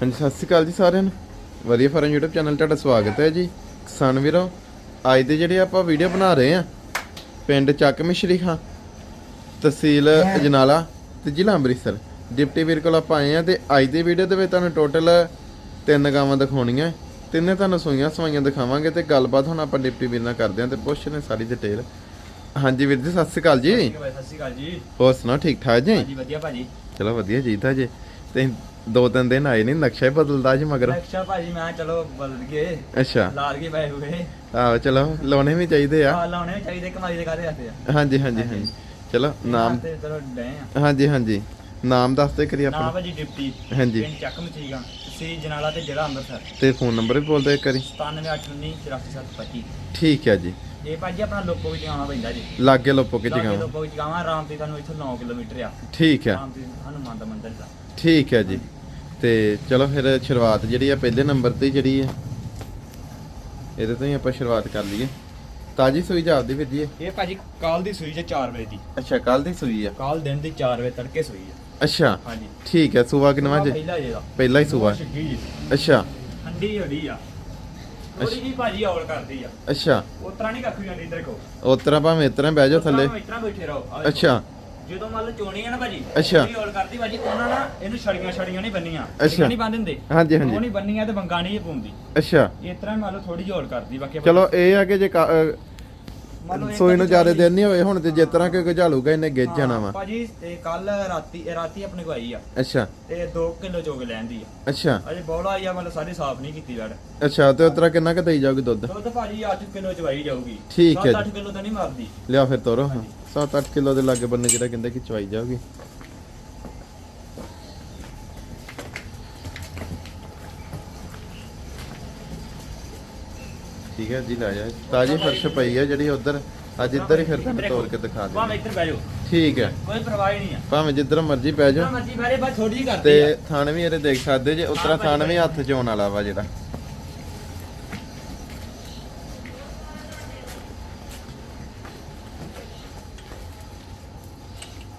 ਹਾਂਜੀ ਸਤਿ ਸ਼੍ਰੀ ਅਕਾਲ ਜੀ ਸਾਰਿਆਂ ਨੂੰ। ਵਧੀਆ ਫਾਰਮ YouTube ਚੈਨਲ ਤੁਹਾਡਾ ਸਵਾਗਤ ਹੈ ਜੀ। ਕਿਸਾਨ ਵੀਰੋ ਅੱਜ ਦੇ ਜਿਹੜੇ ਆਪਾਂ ਵੀਡੀਓ ਬਣਾ ਰਹੇ ਆ ਪਿੰਡ ਚੱਕ ਮਿਸ਼ਰੀ ਖਾਂ ਤਹਿਸੀਲ ਅਜਨਾਲਾ ਤੇ ਜ਼ਿਲ੍ਹਾ ਅੰਮ੍ਰਿਤਸਰ। ਡਿਪਟੀ ਵੀਰ ਕੋਲ ਆਪਾਂ ਆਏ ਆ ਤੇ ਅੱਜ ਦੀ ਵੀਡੀਓ ਦੇ ਵਿੱਚ ਤੁਹਾਨੂੰ ਟੋਟਲ ਤਿੰਨ ਗਾਵਾਂ ਦਿਖਾਉਣੀਆਂ ਤਿੰਨੇ ਤੁਹਾਨੂੰ ਸੂਈਆਂ ਸਵਾਈਆਂ ਦਿਖਾਵਾਂਗੇ ਤੇ ਗੱਲਬਾਤ ਹੁਣ ਆਪਾਂ ਡਿਪਟੀ ਵੀਰ ਨਾਲ ਕਰਦੇ ਆ ਤੇ ਪੁੱਛਣੇ ਸਾਰੀ ਡਿਟੇਲ ਹਾਂਜੀ ਵੀਰ ਜੀ ਸਤਿ ਸ਼੍ਰੀ ਅਕਾਲ ਜੀ। ਸਤਿ ਸ਼੍ਰੀ ਅਕਾਲ ਜੀ। ਹੋਰ ਸੁਣਾਓ ਠੀਕ ਠਾਕ ਜੀ? ਹਾਂਜੀ ਵਧੀਆ ਭਾਜੀ। ਚਲੋ ਵਧੀਆ ਜੀਤਾ ਜੀ। ਤੇ ਦੋ ਤਿੰਨ ਦਿਨ ਆਏ ਨਹੀਂ ਨਕਸ਼ਾ ਹੀ ਬਦਲਦਾ ਜੀ ਮਗਰ? ਅੱਛਾ ਭਾਜੀ ਮੈਂ ਚਲੋ ਬਦਲ ਗਏ। ਅੱਛਾ। ਲਾਲ ਕੇ ਪਏ ਹੋਏ। ਆਹੋ ਚਲੋ ਲਾਉਣੇ ਵੀ ਚਾਹੀਦੇ ਆ। ਆ ਲਾਉਣੇ ਵੀ ਚਾਹੀਦੇ ਕਮਾਈ ਦੇ ਕਾਹਦੇ ਹੱਥੇ ਆ? ਹਾਂਜੀ ਹਾਂਜੀ ਹਾਂਜੀ। ਚਲੋ ਨਾਮ ਤੇ ਚਲੋ ਡੇ ਆ। ਹਾਂਜੀ ਹਾਂਜੀ। ਨਾਮ ਦੱਸ ਦੇ ਕਰੀ ਨਾਮ ਆਪਣਾ। ਭਾਜੀ ਡਿਪਟੀ। ਹਾਂਜੀ। ਪਿੰਡ ਚੱਕ ਮਚੀਗਾ ਸੀ ਜਨਾਲਾ ਤੇ ਜ਼ਿਲ੍ਹਾ ਅੰਮ੍ਰਿਤਸਰ। ਤੇ ਫੋਨ ਨੰਬਰ ਵੀ ਬੋਲ ਦੇ ਇੱਕ ਵਾਰੀ। 9789847725 ਠੀਕ ਹੈ ਜੀ। ਇਹ ਭਾਜੀ ਆਪਣਾ ਲੋਕੋ ਵਿੱਚ ਆਉਣਾ ਪੈਂਦਾ ਜੀ। ਲਾਗੇ ਲੋਪੋ ਕੇ ਲਾਗੇ ਜਗਾਵਾਂ ਲੋਕੋ ਵਿੱਚ ਆਵਾਂ ਆਰਾਮ ਤੇ ਤੁਹਾਨੂੰ ਇੱਥੋਂ 9 ਕਿਲੋਮੀਟਰ ਆ। ਠੀਕ ਹੈ ਆਰਾਮ ਤੇ ਹਨੂਮਾਨ ਦਾ ਮੰਦਿਰ ਦਾ। ਠੀਕ ਹੈ ਜੀ। ਤੇ ਚਲੋ ਫਿਰ ਸ਼ੁਰੂਆਤ ਜਿਹੜੀ ਆ ਪਹਿਲੇ ਨੰਬਰ ਤੇ ਜਿਹੜੀ ਹੈ ਇਹਦੇ ਤੋਂ ਹੀ ਆਪਾਂ ਸ਼ੁਰੂਆਤ ਕਰ ਲਈਏ। ਤਾਜੀ ਸੂਈ ਜਾਪਦੀ ਫਿਰ ਜੀ। ਇਹ? ਇਹ ਭਾਜੀ ਕਾਲ ਦੀ ਸੂਈ ਜੇ 4 ਵਜੇ ਦੀ। ਅੱਛਾ ਕੱਲ ਦੀ ਸੂਈ ਆ? ਕਾਲ ਦਿਨ ਦੀ 4 ਵਜੇ ਤੜਕੇ ਸੂਈ ਆ। ਅੱਛਾ ਹਾਂਜੀ। ਠੀਕ ਹੈ ਸੂਆ ਕਿੰਨਵਾ ਜੀ? ਪਹਿਲਾ ਦਾ। ਹੀ ਸੂਆ। ਛੱਗੀ ਜੀ। ਅੱਛਾ। ਠੰਡੀ ਹੋੜੀ ਆ। ਥੋੜੀ ਜੀ ਭਾਜੀ ਔਲ ਕਰਦੀ ਆ। ਅੱਛਾ। ਉਸ ਤਰ੍ਹਾਂ ਨਹੀਂ ਕੱਖੂ ਜਾਂਦੀ ਇੱਧਰ ਕੋ ਉਤਰਾ ਭਾਵੇਂ ਇਤਰਾ ਬਹਿ ਜਾਓ ਥੱਲੇ। ਇਸ ਤਰ੍ਹਾਂ ਬੈਠੇ ਰਹੋ। ਆਹ ਦੇਖੋ। ਅੱਛਾ। ਜਦੋਂ ਮੰਨ ਲਓ ਚੋਣੀ ਆ ਨਾ ਭਾਜੀ ਅੱਛਾ। ਔਲ ਕਰਦੀ ਭਾਜੀ ਉਹਨਾਂ ਨਾਲ ਇਹਨੂੰ ਛੜੀਆਂ ਛੜੀਆਂ ਨਹੀਂ ਬੰਨੀਆਂ। ਅੱਛਾ। ਨਹੀਂ ਬੰਨ ਦਿੰਦੇ। ਹਾਂਜੀ ਉਹ ਹਾਂਜੀ ਨਹੀਂ ਬੰਨੀਆਂ ਤੇ ਬੰਗਾ ਨਹੀਂ ਪਾਉਂਦੀ। ਅੱਛਾ। ਇਸ ਤਰ੍ਹਾਂ ਮੰਨ ਲਓ ਥੋੜੀ ਜਿਹੀ ਔਲ ਕਰਦੀ ਬਾਕੀ ਚਲੋ ਇਹ ਆ ਕਿ ਜੇ ਕ- ਅਹ ਮੰਨ ਲਓ ਇੱਕ ਸੋਈ ਨੂੰ ਅੱਧੀ ਜ਼ਿਆਦਾ ਦਿਨ ਨਹੀਂ ਹੋਏ ਹੁਣ ਤੇ ਜਿਸ ਤਰ੍ਹਾਂ ਕਿ ਗਜਾਲੂਗਾ ਇਹਨੇ ਗਿੱਜ ਜਾਣਾ ਵਾ। ਭਾਜੀ ਤੇ ਕੱਲ ਰਾਤੀ ਇਹ ਰਾਤੀ ਆਪਣੇ ਕੋ ਆਈ ਆ। ਅੱਛਾ। ਤੇ 2 ਕਿਲੋ ਚੋਗ ਲੈਂਦੀ ਆ। ਅੱਛਾ। ਅਜੇ ਬੌਲਾ ਆਈ ਆ ਮਤਲਬ ਸਾਰੀ ਸਾਫ਼ ਨਹੀਂ ਕੀਤੀ ਵੜ ਅੱਛਾ ਤੇ ਉਤਰਾ ਕਿੰਨਾ ਕੁ ਦੇਈ ਜਾਊਗੀ ਦੁੱਧ? ਦੁੱਧ ਭਾਜੀ 8 ਕਿਲੋ ਚਵਾਈ ਜਾਊਗੀ। ਠੀਕ ਹੈ 8 ਜੀ। ਕਿਲੋ ਤਾਂ ਨਹੀਂ ਮਾਰਦੀ। ਲਿਆ ਫਿਰ ਤੋਰੋ 7-8 ਕਿਲੋ ਦੇ ਲਾਗੇ ਬੰਨੇ ਜਿਹੜਾ ਕਹਿੰਦੇ ਕਿ ਚਵਾਈ ਜਾਊਗੀ। ਠੀਕ ਹੈ ਜੀ ਲੈ ਜਾ ਤਾਜੀ ਫਰਸ਼ ਪਈ ਹੈ ਜਿਹੜੀ ਉਧਰ। ਅੱਜ ਇੱਧਰ ਹੀ ਫਿਰ ਤੁਹਾਨੂੰ ਤੋੜ ਕੇ ਦਿਖਾ ਭਾਵੇਂ ਦੇ ਇੱਧਰ ਬਹਿ ਜਾਓ। ਠੀਕ ਹੈ। ਕੋਈ ਪਰਵਾਹ ਹੀ ਨਹੀਂ ਆ। ਭਾਵੇਂ ਜਿੱਧਰ ਮਰਜ਼ੀ ਪੈ ਜਾਓ। ਮਰਜ਼ੀ ਬਹਿਰੇ ਬਸ ਥੋੜੀ ਜਿਹੀ ਕਰਦੀ ਤੇ ਥਣ ਵੀ ਇਹਦੇ ਦੇਖ ਸਕਦੇ ਜੇ ਉਤਰਾ ਥਣ ਵੀ ਹੱਥ ਚ ਆਉਣ ਵਾਲਾ ਵਾ ਜਿਹੜਾ।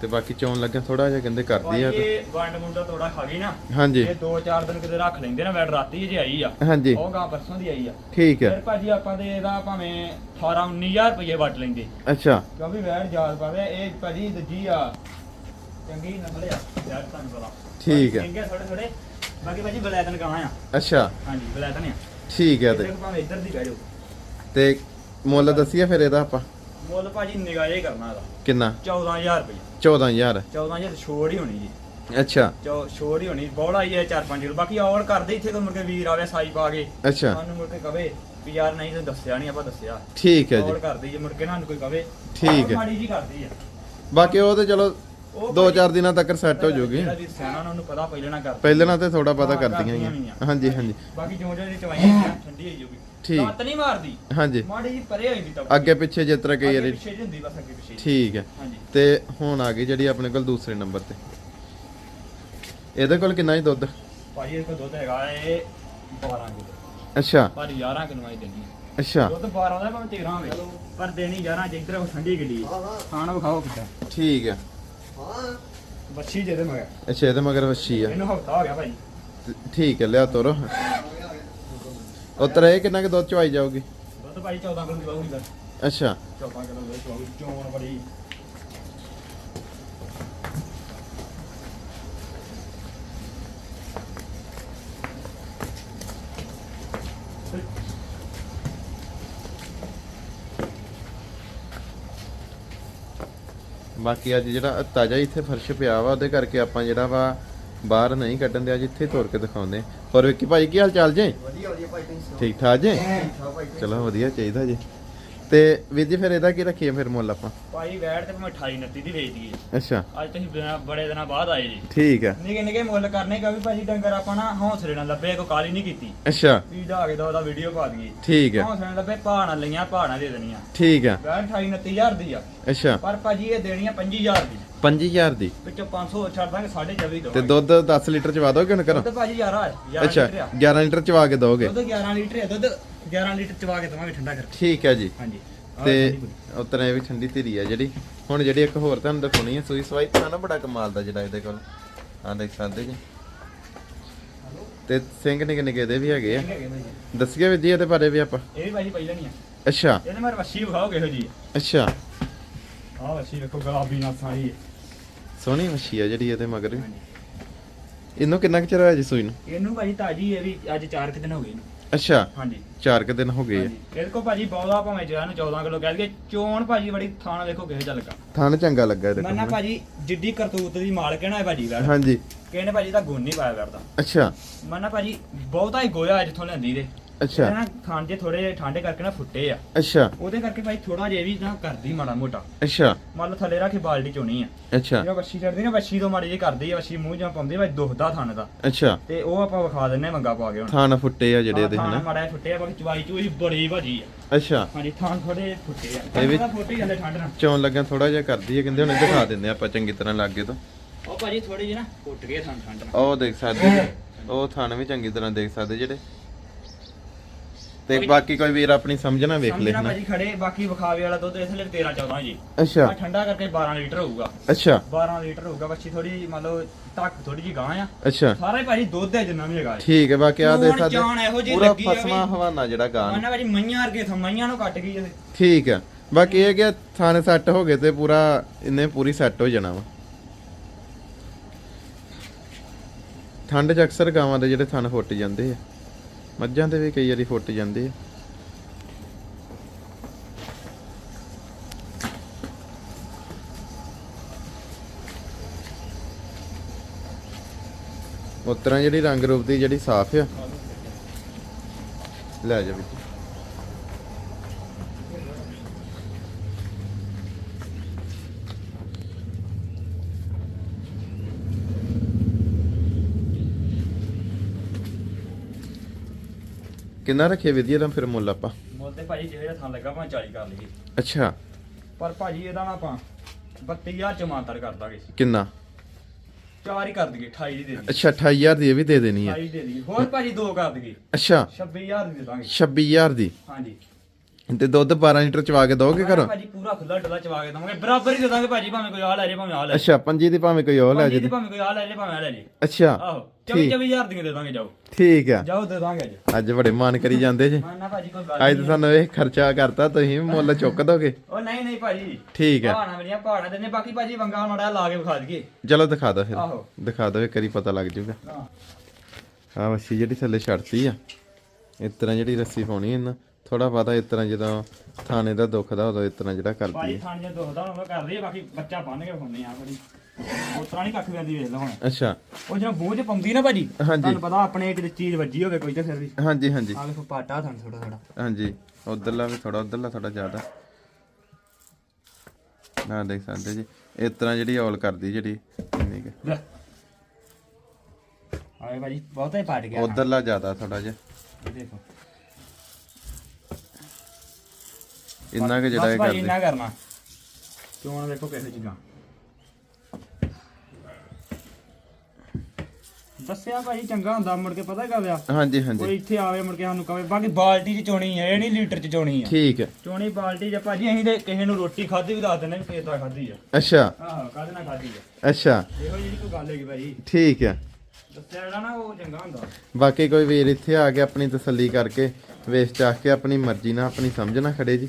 ਤੇ ਬਾਕੀ ਚੌਣ ਲੱਗਿਆ ਥੋੜਾ ਜਿਹਾ ਕਹਿੰਦੇ ਕਰਦੀ ਆ ਇਹ ਵੰਡ ਮੁੰਡਾ ਤੋੜਾ ਖਾ ਗਈ ਨਾ। ਹਾਂਜੀ। ਇਹ 2-4 ਦਿਨ ਕਿਤੇ ਰੱਖ ਲੈਂਦੇ ਨਾ ਵੈਡ ਰਾਤੀ ਜੇ ਆਈ ਆ। ਹਾਂਜੀ। ਉਹ ਗਾਂ ਪਰਸੋਂ ਦੀ ਆਈ ਆ। ਠੀਕ ਫਿਰ ਹੈ ਭਾਜੀ ਆਪਾਂ ਦੇ ਇਹਦਾ ਭਾਵੇਂ 18-19000 ਰੁਪਏ ਵੱਟ ਲੈਂਦੇ। ਅੱਛਾ। ਕਿਉਂਕਿ ਵੈਡ ਯਾਦ ਪਾਵੇ ਇਹ ਭਾਜੀ ਦੂਜੀ ਆ। ਚੰਗੀ ਨਸਲ ਆ। ਯਾਰ ਤੁਹਾਨੂੰ ਪਤਾ। ਠੀਕ ਹੈ। ਚੰਗੇ ਥੋੜੇ ਥੋੜੇ ਬਾਕੀ ਭਾਜੀ ਬਲੈਤਨ ਗਾਂ ਆ। ਅੱਛਾ। ਹਾਂਜੀ ਬਲੈਤਨ ਆ। ਠੀਕ ਹੈ ਇਹ ਤੇ। ਭਾਵੇਂ ਇੱਧਰ ਦੀ ਬਹਿ ਜਾਓ। ਤੇ ਮੁੱਲ ਦੱਸੀਏ ਫਿਰ ਇਹਦਾ ਆਪਾਂ। ਮੁੱਲ ਭਾਜੀ ਨਿਗਾਹੇ ਕਰਨਾ ਇਹਦਾ ਕਿੰਨਾ? 14000 ਰੁਪਏ। 14000 14000 ਛੋੜ ਹੀ ਹੋਣੀ ਜੀ। ਅੱਛਾ। ਚੋ ਛੋੜ ਹੀ ਹੋਣੀ ਬੋਲਾ ਹੀ ਹੈ 4-5 ਕਿਲੋ। ਬਾਕੀ ਔਰ ਕਰਦੇ ਇੱਥੇ ਕੋਈ ਕੇ ਵੀਰ ਆਵੇ ਸਾਈ ਪਾ ਕੇ। ਅੱਛਾ। ਸਾਨੂੰ ਕੇ ਕਵੇ ਵੀ ਯਾਰ ਨਹੀਂ ਤੇ ਦੱਸਿਆ ਨਹੀਂ ਆਪਾਂ ਦੱਸਿਆ। ਠੀਕ ਹੈ ਔਰ ਜੀ ਕਰਦੀ ਜੇ ਕੇ ਸਾਨੂੰ ਕੋਈ ਕਵੇ। ਠੀਕ ਔਰ ਹੈ। ਮਾੜੀ ਜੀ ਕਰਦੀ ਆ ਬਾਕੀ ਉਹ ਤੇ ਚਲੋ ਉਹ 2-4 ਦਿਨਾਂ ਤੱਕ ਸੈੱਟ ਹੋ ਪਤਾ ਪਹਿਲਾਂ ਨਾਲ ਤੇ ਥੋੜਾ ਪਤਾ ਹਾਂ, ਕਰਦੀਆਂ ਹੀ ਹਾਂਜੀ ਹਾਂਜੀ। ਬਾਕੀ ਜੋ ਜੋ ਦੀ ਚਵਾਈਆਂ ਠੰਡੀ ਹੋਈ ਜਾਊਗੀ ਠੀਕ। ਲੱਤ ਨਹੀਂ ਮਾਰਦੀ। ਹਾਂਜੀ। ਮਾੜੀ ਜੀ ਪਰੇ ਹੋਈ ਦੀ ਤਾਂ। ਅੱਗੇ ਪਿੱਛੇ ਜਿਸ ਤਰ੍ਹਾਂ ਕਈ ਵਾਰੀ ਪਿੱਛੇ ਹੁੰਦੀ ਬਸ ਅੱਗੇ ਪਿੱਛੇ। ਠੀਕ ਹੈ। ਹਾਂਜੀ। ਤੇ ਹੁਣ ਆ ਗਈ ਜਿਹੜੀ ਆਪਣੇ ਕੋਲ ਦੂਸਰੇ ਨੰਬਰ ਤੇ। ਇਹਦੇ ਕੋਲ ਕਿੰਨਾ ਹੀ ਦੁੱਧ? ਭਾਈ ਇਹ ਕੋ ਦੁੱਧ ਹੈਗਾ ਇਹ 12 ਕਿਲੋ। ਅੱਛਾ। ਪਰ 11 ਕਿਲੋ ਆਈ ਦਿੰਦੀ ਅੱਛਾ। ਦੁੱਧ 12 ਦਾ ਭਾਵੇਂ 13 ਹੋਵੇ। ਪਰ ਦੇਣੀ 11 ਜੇ ਇੱਧਰ ਉਹ ਠੰਡੀ ਗੱਡੀ ਖਾਣਾ ਵਿਖਾਓ ਕਿੱਦਾਂ? ਠੀਕ ਹੈ। ਬੱਚੀ ਜਿਹਦੇ ਮਗਰ। ਅੱਛਾ ਇਹਦੇ ਮਗਰ ਵੱਛੀ ਆ। ਇਹਨੂੰ ਹਫਤਾ ਹੋ ਗਿਆ ਭਾਈ। ਠੀਕ ਹੈ ਲਿਆ ਤੋਰੋ। ਉਤਰ ਇਹ ਕਿੰਨਾ ਕੁ ਦੁੱਧ ਚਵਾਈ ਜਾਊਗੀ? ਦੁੱਧ ਭਾਈ 14 ਕਿਲੋ ਚਵਾਉਗੀ ਬਸ ਅੱਛਾ। 14 ਕਿਲੋ ਦੁੱਧ ਚਵਾਉਗੀ ਚੋਣ ਬੜੀ। ਬਾਕੀ ਅੱਜ ਜਿਹੜਾ ਤਾਜ਼ਾ ਇੱਥੇ ਫਰਸ਼ ਪਿਆ ਵਾ ਉਹਦੇ ਕਰਕੇ ਆਪਾਂ ਜਿਹੜਾ ਵਾ ਬਾਹਰ ਨਹੀਂ ਕੱਢਣ ਦੇ ਅੱਜ ਇੱਥੇ ਤੋੜ ਕੇ ਦਿਖਾਉਂਦੇ। ਹੋਰ ਵਿੱਕੀ ਭਾਈ ਕੀ ਹਾਲ ਚਾਲ ਜੇ? ਵਧੀਆ ਵਧੀਆ ਭਾਈ ਤੁਸੀਂ ਠੀਕ ਠਾਕ ਜੇ? ਚਲੋ ਵਧੀਆ ਚਾਹੀਦਾ ਜੀ। ਤੇ ਵੀਰ ਜੀ ਫਿਰ ਇਹਦਾ ਕੀ ਰੱਖੀਏ ਫਿਰ ਮੁੱਲ ਆਪਾਂ? ਭਾਈ ਵੈਟ ਤੇ ਮੈਂ 28 29 ਦੀ ਵੇਚ ਦਈਏ। ਅੱਛਾ। ਅੱਜ ਤੁਸੀਂ ਬਿਨਾਂ- ਬੜੇ ਦਿਨਾਂ ਬਾਅਦ ਆਏ ਜੀ। ਠੀਕ ਹੈ ਨਿੱਕੇ ਨਿੱਕੇ ਮੁੱਲ ਕਰਨੇ ਕਾ ਵੀ ਭਾਜੀ ਡੰਗਰ ਆਪਾਂ ਨਾ ਹੌਸਲੇ ਨਾਲ ਲੱਭੇ ਕੋ ਕਾਲੀ ਨਹੀਂ ਕੀਤੀ। ਅੱਛਾ। ਵੀ ਜਾ ਕੇ ਦਾ ਉਹਦਾ ਵੀਡੀਓ ਪਾ ਦਈਏ। ਠੀਕ ਹੈ ਹੌਸਲੇ ਨਾਲ ਲੱਭੇ ਭਾਣਾ ਲਈਆਂ ਭਾਣਾ ਦੇ ਦੇਣੀਆਂ। ਠੀਕ ਹੈ ਵੈਟ 28 29000 ਦੀ ਆ। ਅੱਛਾ। ਪਰ ਭਾਜੀ ਇਹ ਦੇਣੀਆਂ 25000 ਦੀ। 5000 ਦੀ। ਵਿੱਚੋਂ 500 ਛੱਡ ਦਾਂਗੇ 24 ਦੋ ਤੇ ਦੁੱਧ 10 ਲੀਟਰ ਚਵਾ ਦੋਗੇ ਹੁਣ ਕਰੋ ਦੁੱਧ ਭਾਜੀ 11 ਹੈ 11 ਅੱਛਾ ਲੀਟਰ ਆ। 11 ਲੀਟਰ ਚਵਾ ਕੇ ਦੋਗੇ? ਦੁੱਧ 11 ਲੀਟਰ ਹੈ ਦੁੱਧ 11 ਲੀਟਰ ਚਵਾ ਕੇ ਦਵਾਂਗੇ ਠੰਡਾ ਕਰਕੇ। ਠੀਕ ਹੈ ਜੀ। ਹਾਂਜੀ। ਤੇ। ਉਤਰੇ ਵੀ ਠੰਡੀ ਧੀਰੀ ਆ ਜਿਹੜੀ। ਹੁਣ ਜਿਹੜੀ ਇੱਕ ਹੋਰ ਤੁਹਾਨੂੰ ਦਿਖਾਉਣੀ ਹੈ ਸੂਈ ਸਵਾਈ ਤਾਂ ਨਾ ਬੜਾ ਕਮਾਲ ਦਾ ਜਿਹੜਾ ਇਹਦੇ ਕੋਲ। ਆ ਦੇਖ ਸਕਦੇ ਜੀ। ਤੇ ਸਿੰਘ ਨਿੱਕੇ ਨਿੱਕੇ ਦੇ ਵੀ ਹੈਗੇ ਆ। ਦੱਸੀਏ ਵੀ ਜੀ ਇਹਦੇ ਬਾਰੇ ਵੀ ਆਪਾਂ। ਇਹ ਵੀ ਭਾਜੀ ਪਹਿਲਾਂ ਨਹੀਂ ਆ। ਅੱਛਾ। ਇਹਦੇ ਮਾਰ ਵੱਛੀ ਵਿਖਾਓ ਕਿਹੋ ਜੀ ਅੱਛਾ। ਆਹ ਵੱਛੀ ਵੇਖੋ ਗੁਲਾਬੀ ਨਾਲ ਸਾਰੀ ਸੋਹਣੀ ਮੱਛੀ ਆ ਜਿਹੜੀ ਇਹਦੇ ਮਗਰ। ਇਹਨੂੰ ਕਿੰਨਾ ਕੁ ਚਿਰ ਹੋਇਆ ਜੀ ਸੂਈ ਨੂੰ? ਇਹਨੂੰ ਭਾਜੀ ਤਾਜੀ ਇਹ ਵੀ ਅੱਜ 4 ਦਿਨ ਹੋ ਗਏ ਨੇ ਅੱਛਾ ਹਾਂਜੀ। 4 ਕੁ ਦਿਨ ਹੋ ਗਏ ਆ। ਹਾਂਜੀ। ਇਹਦੇ ਕੋ ਭਾਜੀ ਬਹੁਤਾ ਭਾਵੇਂ ਜਿਹੜਾ ਨੂੰ 14 ਕਿਲੋ ਕਹਿ ਦਈਏ ਚੋਣ ਭਾਜੀ ਬੜੀ ਥਾਣਾ ਵੇਖੋ ਕਿਹੋ ਜਿਹਾ ਲੱਗਾ। ਥਣ ਚੰਗਾ ਲੱਗਾ ਇਹਦੇ ਮੈਂ ਨਾ ਕੋਲ ਭਾਜੀ ਜਿੱਡੀ ਕਰਤੂਤ ਦੀ ਮਾਲਕ ਹੈ ਨਾ ਇਹ ਭਾਜੀ ਦਾ ਹਾਂਜੀ। ਕਿਹਨੇ ਭਾਜੀ ਦਾ ਗੁਣ ਨਹੀਂ ਪਾਇਆ ਕਰਦਾ ਅੱਛਾ। ਮੈਂ ਨਾ ਭਾਜੀ ਬਹੁਤਾ ਹੀ ਗੋਇਆ ਜਿੱਥੋਂ ਲੈਂਦੀ ਦੇ ਅੱਛਾ। ਇਹ ਨਾ ਖਾਣ ਜੇ ਥੋੜੇ ਠੰਡੇ ਕਰਕੇ ਨਾ ਫੁੱਟੇ ਆ। ਅੱਛਾ। ਉਹਦੇ ਕਰਕੇ ਭਾਈ ਥੋੜਾ ਜਿਹਾ ਵੀ ਨਾ ਕਰਦੀ ਮਾੜਾ ਮੋਟਾ। ਅੱਛਾ। ਮੰਨ ਲਓ ਥੱਲੇ ਰੱਖ ਕੇ ਬਾਲਟੀ ਚੋਣੀ ਆ। ਅੱਛਾ। ਜਿਹੜਾ ਵੱਛੀ ਚੜਦੀ ਨਾ ਵੱਛੀ ਤੋਂ ਮਾੜੀ ਜਿਹੀ ਕਰਦੀ ਆ ਵੱਛੀ ਮੂੰਹ ਜਾਂ ਪਾਉਂਦੀ ਭਾਈ ਦੁਖਦਾ ਥਣ ਦਾ। ਅੱਛਾ। ਤੇ ਉਹ ਆਪਾਂ ਵਿਖਾ ਦਿੰਨੇ ਆ ਮੰਗਾ ਪਾ ਕੇ ਹੁਣ। ਥਣ ਫੁੱਟੇ ਆ ਜਿਹੜੇ ਇਹਦੇ ਥਾਣ ਹਨਾ? ਮਾੜਾ ਜਿਹਾ ਫੁੱਟੇ ਆ ਬਾਕੀ ਚਵਾਈ ਚੂਈ ਬੜੀ ਭਾਜੀ ਆ। ਅੱਛਾ। ਹਾਂਜੀ ਥਾਣ ਥੋੜੇ ਫੁੱਟੇ ਆ। ਇਹ ਵੀ- ਫੁੱਟੇ ਜਾਂਦੇ ਠੰਡ ਨਾਲ। ਚੌਣ ਲੱਗਾ ਥੋੜਾ ਜਿਹਾ ਕਰਦੀ ਹੈ ਕਹਿੰਦੇ ਹੁਣ ਇਹ ਦਿਖਾ ਦਿੰਦੇ ਆ ਆਪਾਂ ਚੰਗੀ ਤਰ੍ਹਾਂ ਲੱਗੇ ਤੋਂ। ਉਹ ਭਾਜੀ ਥੋੜੇ ਜਿਹੇ ਨਾ ਫੁੱਟ ਗਏ ਥਾਣ ਠੰਡ ਨਾਲ। ਉਹ ਦੇਖ ਸਕਦੇ ਜੀ। ਉਹ ਥਣ ਵੀ ਚੰਗੀ ਤਰ੍ਹਾਂ ਦੇਖ ਸਕਦੇ ਜਿਹੜੇ। ਤੇ ਬਾਕੀ ਕੋਈ ਵੀਰ ਆਪਣੀ ਸਮਝਣਾ ਵੇਖ ਲੈ ਸਮਝਣਾ ਭਾਜੀ ਖੜੇ ਬਾਕੀ ਵਿਖਾਵੇ ਵਾਲਾ ਦੁੱਧ ਇਸ ਲਈ 13 14 ਜੀ। ਅੱਛਾ। ਆ ਠੰਡਾ ਕਰਕੇ 12 ਲੀਟਰ ਹੋਊਗਾ। ਅੱਛਾ। 12 ਲੀਟਰ ਹੋਊਗਾ ਬੱਚੀ ਥੋੜੀ ਮੰਨ ਲਓ ਟੱਕ ਥੋੜੀ ਜੀ ਗਾਂ ਆ। ਅੱਛਾ। ਸਾਰਾ ਹੀ ਭਾਜੀ ਦੁੱਧ ਹੈ ਜਿੰਨਾ ਵੀ ਹੈਗਾ। ਠੀਕ ਹੈ ਬਾਕੀ ਆ ਸਕਦੇ ਜਿਹੀ ਪੂਰਾ ਵੀ। ਹਵਾਨਾ ਜਿਹੜਾ ਗਾਂ ਮੰਨਾ ਭਾਜੀ ਮਈਆਂ ਵਰਗੇ ਥਾਂ ਮਈਆਂ ਨੂੰ ਕੱਟ ਗਈ ਠੀਕ ਹੈ। ਬਾਕੀ ਇਹ ਕਿ ਥਾਣੇ ਸੈੱਟ ਹੋ ਗਏ ਤੇ ਪੂਰਾ ਇਹਨੇ ਪੂਰੀ ਸੈੱਟ ਹੋ ਜਾਣਾ ਵਾ। ਠੰਡ 'ਚ ਅਕਸਰ ਗਾਵਾਂ ਦੇ ਜਿਹੜੇ ਥਣ ਫੁੱਟ ਜਾਂਦੇ ਆ। ਮੱਝਾਂ 'ਤੇ ਵੀ ਕਈ ਵਾਰੀ ਫੁੱਟ ਜਾਂਦੇ ਆ। ਉਸ ਤਰ੍ਹਾਂ ਜਿਹੜੀ ਰੰਗ ਰੂਪ ਦੀ ਜਿਹੜੀ ਸਾਫ਼ ਆ, ਲੈ ਜਾ। ਵਿੱਚ ਕਿੰਨਾ ਰੱਖੇ ਵਧੀਆ ਤਾਂ ਫਿਰ ਮੁੱਲ ਆਪਾਂ? ਮੁੱਲ ਤੇ ਭਾਜੀ ਜਿਹੜਾ ਥਾਂ ਲੱਗਾ ਭਾਂ 40 ਕਰ ਲਈਏ। ਅੱਛਾ। ਪਰ ਭਾਜੀ ਇਹਦਾ ਨਾ ਆਪਾਂ 32000 ਚ ਮਾਨਤਰ ਕਰ ਦਾਂਗੇ। ਕਿੰਨਾ? ਚਾਰ ਹੀ ਕਰ ਦਈਏ 28 ਦੀ ਦੇ ਦਈਏ। ਅੱਛਾ 28000 ਦੀ ਇਹ ਵੀ ਦੇ ਦੇਣੀ ਆ। 28 ਦੇ ਦਈਏ। ਹੋਰ ਭਾਜੀ ਦੋ ਕਰ ਦਈਏ। ਅੱਛਾ। 26000 ਦੀ ਦੇ ਦਾਂਗੇ। 26000 ਦੀ। ਹਾਂਜੀ। ਤੇ ਦੁੱਧ 12 ਲੀਟਰ ਚਵਾ ਕੇ ਦੋਗੇ ਘਰੋਂ? ਭਾਜੀ ਪੂਰਾ ਖੁੱਲਾ ਡੱਲਾ ਚਵਾ ਕੇ ਦਵਾਂਗੇ। ਬਰਾਬਰ ਹੀ ਦੇ ਦਾਂਗੇ ਭਾਜੀ ਭਾਵੇਂ ਕੋਈ ਆ ਲੈ ਜੇ ਭਾਵੇਂ ਆ ਲੈ ਅੱਛਾ ਪੰਜੀ ਦੀ ਭਾਵੇਂ ਕੋਈ ਹੋਰ ਲੈ ਜੇ ਦੀ ਭਾਵੇਂ ਕੋਈ ਆ ਲੈ ਜੇ ਭਾਵੇਂ ਆ ਲੈ ਜੇ। ਅੱਛਾ ਆਹੋ 24 ਠੀਕ। 24000 ਦੀਆਂ ਦੇ ਦਾਂਗੇ ਜਾਓ। ਠੀਕ ਆ। ਜਾਓ ਦੇ ਦਾਂਗੇ ਅੱਜ। ਅੱਜ ਬੜੇ ਮਾਨ ਕਰੀ ਜਾਂਦੇ ਜੇ। ਮੈਂ ਨਾ ਭਾਜੀ ਕੋਈ ਗੱਲ ਅੱਜ ਤਾਂ ਸਾਨੂੰ ਇਹ ਖਰਚਾ ਕਰਤਾ ਤੁਸੀਂ ਮੁੱਲ ਚੁੱਕ ਦੋਗੇ। ਉਹ ਨਹੀਂ ਨਹੀਂ ਭਾਜੀ। ਠੀਕ ਹੈ ਪਹਾੜਾਂ ਮੇਰੀਆਂ ਪਹਾੜਾਂ ਦੇ ਨੇ ਬਾਕੀ ਭਾਜੀ ਵੰਗਾ ਮੜਾ ਲਾ ਕੇ ਵਿਖਾ ਦਈਏ। ਚਲੋ ਦਿਖਾ ਦਿਓ ਫਿਰ। ਆਹੋ। ਦਿਖਾ ਦਿਓ ਇੱਕ ਵਾਰੀ ਪਤਾ ਲੱਗ ਜੂਗਾ। ਹਾਂ। ਆ ਵੱਛੀ ਜਿਹੜੀ ਥੱਲੇ ਛੱਡਤੀ ਆ। ਇਸ ਤਰ੍ਹਾਂ ਜਿਹੜੀ ਰੱਸੀ ਪਾਉਣੀ ਇਹਨਾਂ। ਥੋੜਾ ਬਹੁਤਾ ਇਸ ਤਰ੍ਹਾਂ ਜਦੋਂ ਥਾਣੇ ਦਾ ਦੁਖਦਾ ਉਦੋਂ ਇਸ ਤਰ੍ਹਾਂ ਜਿਹੜਾ ਕਰਦੀ ਹੈ। ਥਾਂ ਜੇ ਦੁਖਦਾ ਹੁਣ ਉਹ ਕਰ ਰਹੀ ਹੈ ਬਾਕੀ ਬੱਚਾ ਬੰਨ ਕੇ ਫੋਨੇ ਆ ਭਾਜੀ ਉਸ ਤਰ੍ਹਾਂ ਨਹੀਂ ਕੱਖ ਪੈਂਦੀ ਵੇਖ ਲਓ ਹੁਣ। ਅੱਛਾ। ਉਹ ਜਿਹੜਾ ਮੂੰਹ 'ਚ ਨਾ ਭਾਜੀ ਹਾਂਜੀ। ਤੁਹਾਨੂੰ ਪਤਾ ਆਪਣੇ ਕਿਤੇ ਚੀਜ਼ ਵੱਜੀ ਹੋਵੇ ਕੋਈ ਤੇ ਫਿਰ ਵੀ। ਹਾਂਜੀ ਹਾਂਜੀ। ਆ ਵੇਖੋ ਪਾਟਾ ਥਾਂ ਥੋੜਾ ਥੋੜਾ ਹਾਂਜੀ ਉਧਰਲਾ ਵੀ ਥੋੜਾ ਉਧਰਲਾ ਥੋੜਾ ਜ਼ਿਆਦਾ। ਨਾ ਦੇਖ ਸਕਦੇ ਜੀ। ਇਸ ਤਰ੍ਹਾਂ ਜਿਹੜੀ ਔਲ ਕਰਦੀ ਜਿਹੜੀ ਇੰਨੀ ਕੁ। ਲੈ। ਆਏ ਭਾਜੀ ਬਹੁਤਾ ਹੀ ਪਾਟ ਗਿਆ। ਉਧਰਲਾ ਜ਼ਿਆਦਾ ਥੋੜਾ ਜਿਹਾ। ਇਹ ਦੇਖੋ। ਇੰਨਾ ਕਿ ਜਿਹੜਾ ਬਸ ਇਹ ਭਾਜੀ ਕਰਦੀ। ਇੰਨਾ ਕਰਨਾ। ਚੋਣ ਦੇਖੋ ਕਿਹੋ ਚੀਜ਼ਾਂ। ਦੱਸਿਆ ਭਾਜੀ ਚੰਗਾ ਹੁੰਦਾ ਮੁੜ ਕੇ ਪਤਾ ਕਾ ਵਿਆ ਹਾਂਜੀ ਕੋਈ ਹਾਂਜੀ ਇੱਥੇ ਆਵੇ ਮੁੜ ਕੇ ਸਾਨੂੰ ਕਹੇ ਬਾਕੀ ਬਾਲਟੀ 'ਚ ਚੋਣੀ ਹੈ ਇਹ ਨਹੀਂ ਲੀਟਰ 'ਚ ਚੋਣੀ ਆ। ਠੀਕ ਹੈ ਚੋਣੀ ਬਾਲਟੀ 'ਚ ਭਾਜੀ ਅਸੀਂ ਤੇ ਕਿਸੇ ਨੂੰ ਰੋਟੀ ਖਾਧੀ ਵੀ ਦੱਸ ਦਿੰਦੇ ਵੀ ਪੇਤਾ ਖਾਧੀ ਆ। ਅੱਛਾ। ਆਹੋ ਕਾਹਦੇ ਨਾਲ ਖਾਧੀ ਆ? ਅੱਛਾ। ਇਹੋ ਜਿਹੜੀ ਕੋਈ ਗੱਲ ਹੈਗੀ ਭਾਜੀ। ਠੀਕ ਹੈ ਦੱਸਿਆ ਜਿਹੜਾ ਨਾ ਉਹ ਚੰਗਾ ਹੁੰਦਾ। ਬਾਕੀ ਕੋਈ ਵੀਰ ਇੱਥੇ ਆ ਕੇ ਆਪਣੀ ਤਸੱਲੀ ਕਰਕੇ ਵੇਚ ਚਾਖ ਕੇ ਆਪਣੀ ਮਰਜ਼ੀ ਨਾਲ ਆਪਣੀ ਸਮਝ ਨਾਲ ਖੜੇ ਜੀ।